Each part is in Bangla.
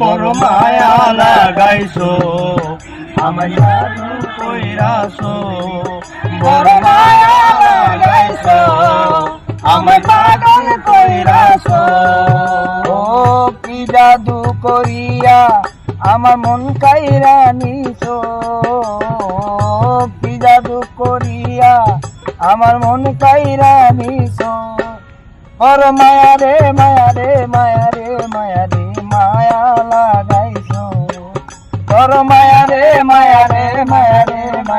বড় মায়া লাগাইছো, আমায় জাদু কইরাছো। বড় মায়া লাগাইছো, আমায় পাগল কইরাছো। ও কি জাদু করিয়া আমার মন কাইরা নিছো। কি জাদু করিয়া আমার মন কাইরা নিছো। ওর মায়া রে মায়া রে, মায়া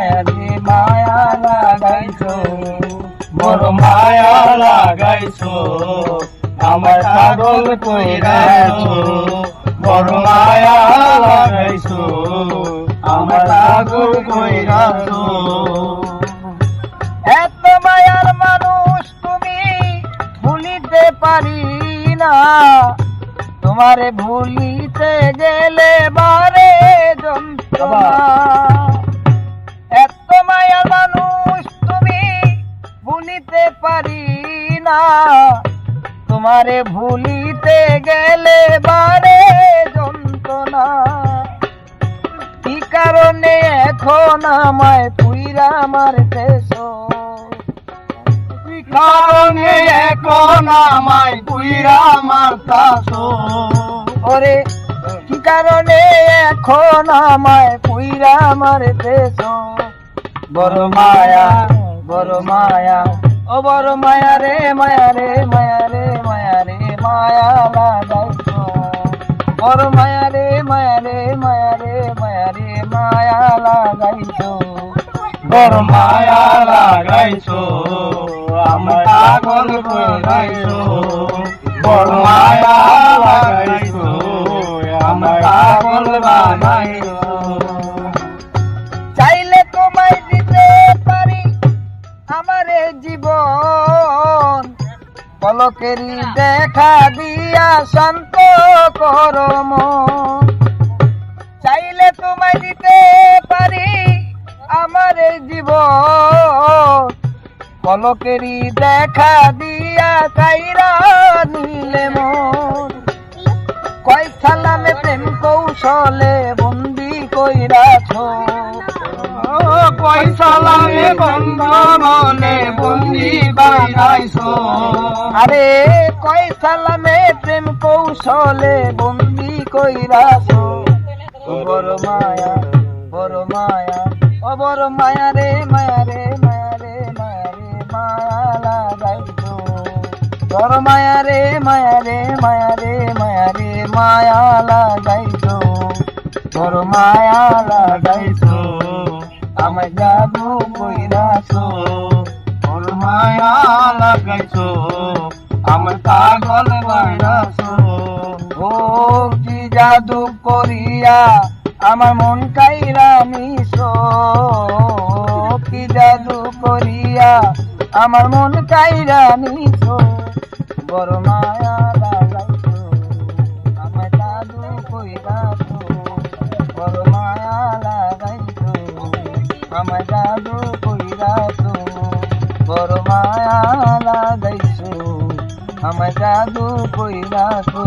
মায়া রে মায়া লাগাইছো বড় মায়া লাগাইছো, আমার পাগল কইরাছো বড় মায়া লাগাইছো, আমার পাগল কইরাছো। এত মায়ার মানুষ তুমি ভুলিতে পারি না, তোমারে ভুলিতে গেলে বারে যন্ত্রণা পারি না। তোমারে ভুলিতে গেলে বারে যন্ত্রণা। কি কারণে এখন আমায় পুইরা মারতেছো? কারণে এখন আমায় কুইরা মারতাছো? ওরে, কি কারণে এখন আমায় পুইরা মারতেছো? বড় মায়া বড় মায়া। ও বড় মায়া রে মায়া রে মায়া রে মায়া রে মায়া লাগাইছো বড় মায়া রে মায়া রে মায়া রে মায়া রে মায়া লাগাইছো বড় মায়া লাগাইছো আমার পাগল কইরাইছো বড় মায়া লাগাইছো আমার পাগল বানাইছো আমার জীবন। পলকেরই দেখা দিয়া শান্ত করো মন। চাইলে তোমায় দিতে পারি আমার জীবন। পলকেরই দেখা দিয়া কাইরা নিলে মন। কয় সালামে প্রেম কৌশলে বন্দি কইরাছো পয়সা লাগে বন্ধ আরে, কয় সালামে প্রেম কৌশলে বন্দি কইরাছো ও বড় মায়া বড় মায়া বড় মায়া রে মায়া রে মায়া রে মায়া রে মায়া লাগাইছো বড় মায়া রে মায়া রে মায়া রে মায়া রে মায়া লাগাইছো বড় মায়া লাগাইছো আমায় জাদু কইরাছো লাগাইছো আমার পাগল বানাইছো ও কি জাদু করিয়া আমার মন কাইরা নিছো কি জাদু করিয়া আমার মন কাইরা নিছো বড় মায়া লাগাইছো আমার জাদু কইরাছো। বড় মায়া লাগাইছো আমার জাদু আমার জাদু কইরাছো